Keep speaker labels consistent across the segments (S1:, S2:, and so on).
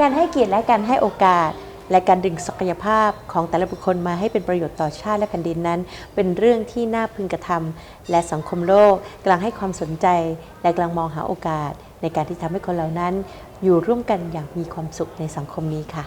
S1: การให้เกียรติและการให้โอกาส และการดึงศักยภาพของแต่ละบุคคลมาให้เป็นประโยชน์ต่อชาติและแผ่นดินนั้น เป็นเรื่องที่น่าพึงกระทำและสังคมโลกกำลังให้ความสนใจ และกำลังมองหาโอกาส ในการที่ทำให้คนเหล่านั้น อยู่ร่วมกันอย่างมีความสุขในสังคมนี้ค่ะ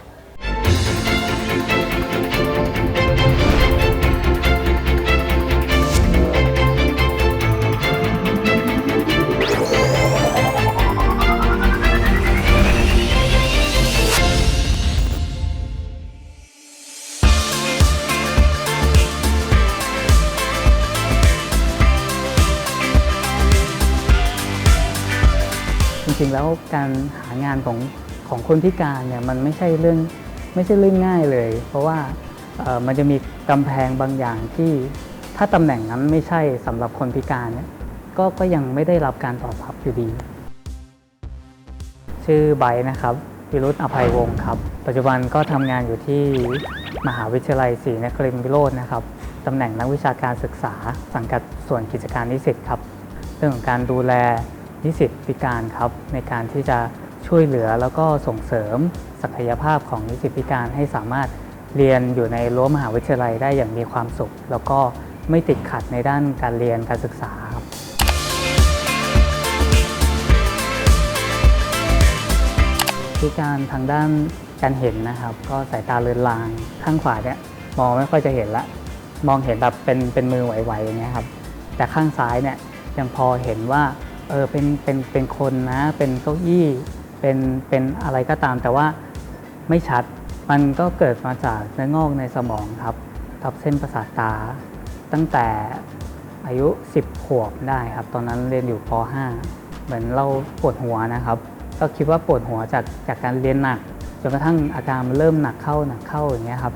S2: ริงๆแล้วการหางานของของคนพิการเนี่ยมันไม่ใช่เรื่องไม่ใช่เรื่องง่ายเลย เพราะว่ามันจะมีกำแพงบางอย่างที่ถ้าตำแหน่งนั้นไม่ใช่สำหรับคนพิการเนี่ยก็ก็ยังไม่ได้รับการตอบรับอยู่ดี ชื่อไบร์นะครับวิรุธอภัยวงศ์ครับ ปัจจุบันก็ทำงานอยู่ที่มหาวิทยาลัยศรีนครินทรวิโรจน์นะครับตำแหน่งนักวิชาการศึกษา สังกัดส่วนกิจการนิสิตครับ เรื่องของการดูแล นิสิตพิการครับในการที่จะช่วยเหลือแล้วก็ส่งเสริมศักยภาพของนิสิตพิการให้สามารถเรียนอยู่ในรั้วมหาวิทยาลัยได้อย่างมีความสุข แล้วก็ไม่ติดขัดในด้านการเรียนการศึกษาครับพิการทางด้านการเห็นนะครับ ก็สายตาเลือนลางข้างขวาเนี่ยมองไม่ค่อยจะเห็นละ มองเห็นแบบเป็นเป็นมือไหวๆอย่างเงี้ยครับแต่ข้างซ้ายเนี่ยยังพอเห็นว่า เออเป็นเป็นเป็นคนนะ เป็นเก้าอี้เป็นเป็นอะไรก็ตาม แต่ว่าไม่ชัดมันก็เกิดมาจากเนื้องอกในสมองครับ ทับเส้นประสาทตา ตั้งแต่อายุ 10 ขวบได้ครับ ตอนนั้นเรียนอยู่ป .5 เหมือนเราปวดหัวนะครับ ก็คิดว่าปวดหัวจากจากการเรียนหนักจนกระทั่งอาการมันเริ่มหนักเข้าหนักเข้าอย่างเงี้ยครับ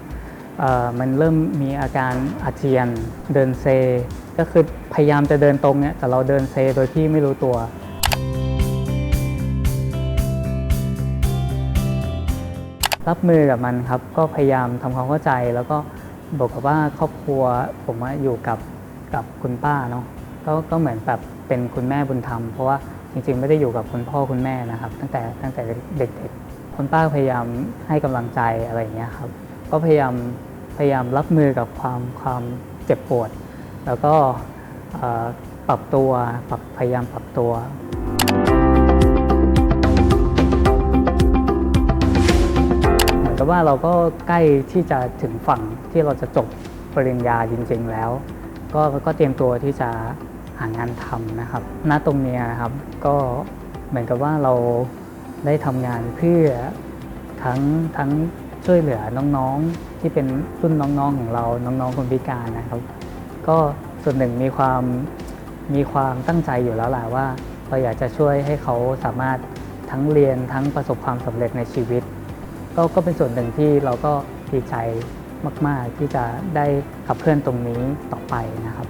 S2: มันเริ่มมีอาการอาเจียนเดินเซ ก็คือพยายามจะเดินตรงเนี่ยแต่เราเดินเซโดยที่ไม่รู้ตัว รับมือกับมันครับ ก็พยายามทำความเข้าใจแล้วก็บอกกับว่าครอบครัวผมว่าอยู่กับกับคุณป้าเนาะก็ก็เหมือนแบบเป็นคุณแม่บุญธรรม เพราะว่าจริงๆ ไม่ได้อยู่กับคุณพ่อคุณแม่นะครับ ตั้งแต่ตั้งแต่เด็กๆคุณป้าพยายามให้กำลังใจอะไรอย่างเงี้ยครับ ก็พยายามพยายามรับมือกับความความเจ็บปวด แล้วก็ปรับตัวปรับพยายามปรับตัว เหมือนกับว่าเราก็ใกล้ที่จะถึงฝั่งที่เราจะจบปริญญาจริง ๆ แล้ว ก็ก็เตรียมตัวที่จะหางานทำนะครับ ณ ตรงนี้นะครับ ก็เหมือนกับว่าเราได้ทำงานเพื่อทั้งทั้ง ช่วยเหลือน้องๆที่เป็นรุ่นน้องๆของเราน้องๆคนพิการนะครับ ก็ส่วนหนึ่งมีความมีความตั้งใจอยู่แล้วแหละว่าเราอยากจะช่วยให้เขาสามารถทั้งเรียนทั้งประสบความสำเร็จในชีวิต ก็ก็เป็นส่วนหนึ่งที่เราก็ดีใจมาก ๆ ที่จะได้ขับเคลื่อนตรงนี้ต่อไปนะครับ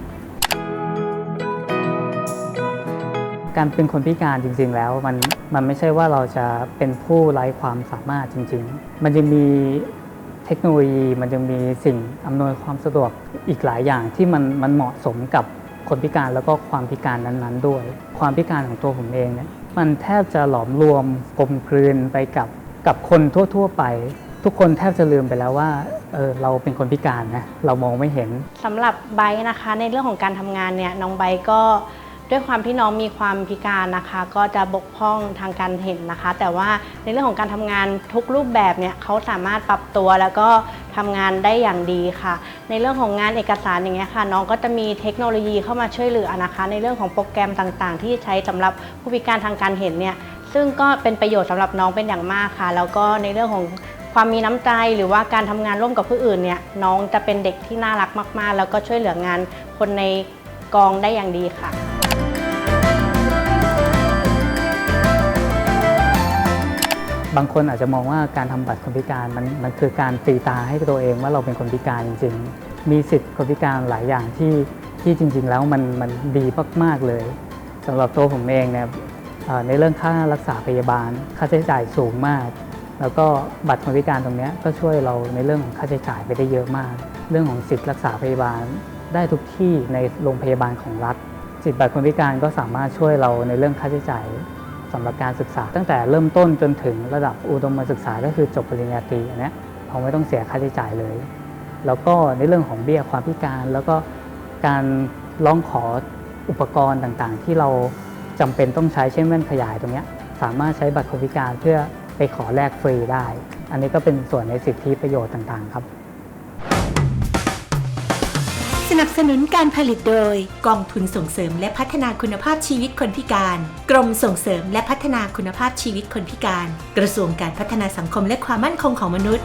S2: การเป็นคนพิการจริง ๆ แล้วมัน มันไม่ใช่ว่าเราจะเป็นผู้ไร้ความสามารถจริง ๆ มันจะมีเทคโนโลยีมันจะมีสิ่งอำนวยความสะดวกอีกหลายอย่างที่มันมันเหมาะสมกับคนพิการแล้วก็ความพิการนั้นๆ ด้วย ความพิการของตัวผมเองเนี่ยมันแทบจะหลอมรวมกลมกลืนไปกับกับคนทั่ว ๆ ไป ทุกคนแทบจะลืมไปแล้วว่าเออเราเป็นคนพิการนะเรามองไม่เห็น
S3: สำหรับไบนะคะในเรื่องของการทำงานเนี่ยน้องไบก็ ด้วยความที่น้องมีความพิการนะคะ ก็จะบกพร่องทางการเห็นนะคะ แต่ว่าในเรื่องของการทำงานทุกรูปแบบเนี่ยเขาสามารถปรับตัวแล้วก็ทำงานได้อย่างดีค่ะ ในเรื่องของงานเอกสารอย่างเงี้ยค่ะ น้องก็จะมีเทคโนโลยีเข้ามาช่วยเหลือนะคะ ในเรื่องของโปรแกรมต่างๆ ที่ใช้สำหรับผู้พิการทางการเห็นเนี่ยซึ่งก็เป็นประโยชน์สำหรับน้องเป็นอย่างมากค่ะ แล้วก็ในเรื่องของความมีน้ำใจหรือว่าการทำงานร่วมกับผู้อื่นเนี่ยน้องจะเป็นเด็กที่น่ารักมาก ๆ แล้วก็ช่วยเหลืองานคนในกองได้อย่างดีค่ะ
S2: บางคนอาจจะมองว่าการทำบัตรคนพิการมันมันคือการตีตาให้ตัวเองว่าเราเป็นคนพิการจริง ๆ มีสิทธิ์คนพิการหลายอย่างที่ที่จริง ๆ แล้วมันมันดีมากๆเลยสำหรับตัวผมเองเนี่ยในเรื่องค่ารักษาพยาบาล ค่าใช้จ่ายสูงมาก แล้วก็บัตรคนพิการตรงนี้ก็ช่วยเราในเรื่องของค่าใช้จ่ายไปได้เยอะมาก เรื่องของสิทธิ์รักษาพยาบาลได้ทุกที่ในโรงพยาบาลของรัฐ สิทธิ์บัตรคนพิการก็สามารถช่วยเราในเรื่องค่าใช้จ่าย สำหรับการศึกษา ตั้งแต่เริ่มต้นจนถึงระดับอุดมศึกษาก็คือจบปริญญาตรีอันเนี้ยเราไม่ต้องเสียค่าใช้จ่ายเลย แล้วก็ในเรื่องของเบี้ยความพิการ แล้วก็การร้องขออุปกรณ์ต่างๆ ที่เราจำเป็นต้องใช้เช่นแว่นขยายตรงเนี้ยสามารถใช้บัตรคนพิการเพื่อไปขอแลกฟรีได้ อันนี้ก็เป็นส่วนในสิทธิประโยชน์ต่างๆ ครับ
S4: นับสนุนการผลิตโดย กองทุนส่งเสริมและพัฒนาคุณภาพชีวิตคนพิการ กรมส่งเสริมและพัฒนาคุณภาพชีวิตคนพิการ กระทรวงการพัฒนาสังคมและความมั่นคงของมนุษย์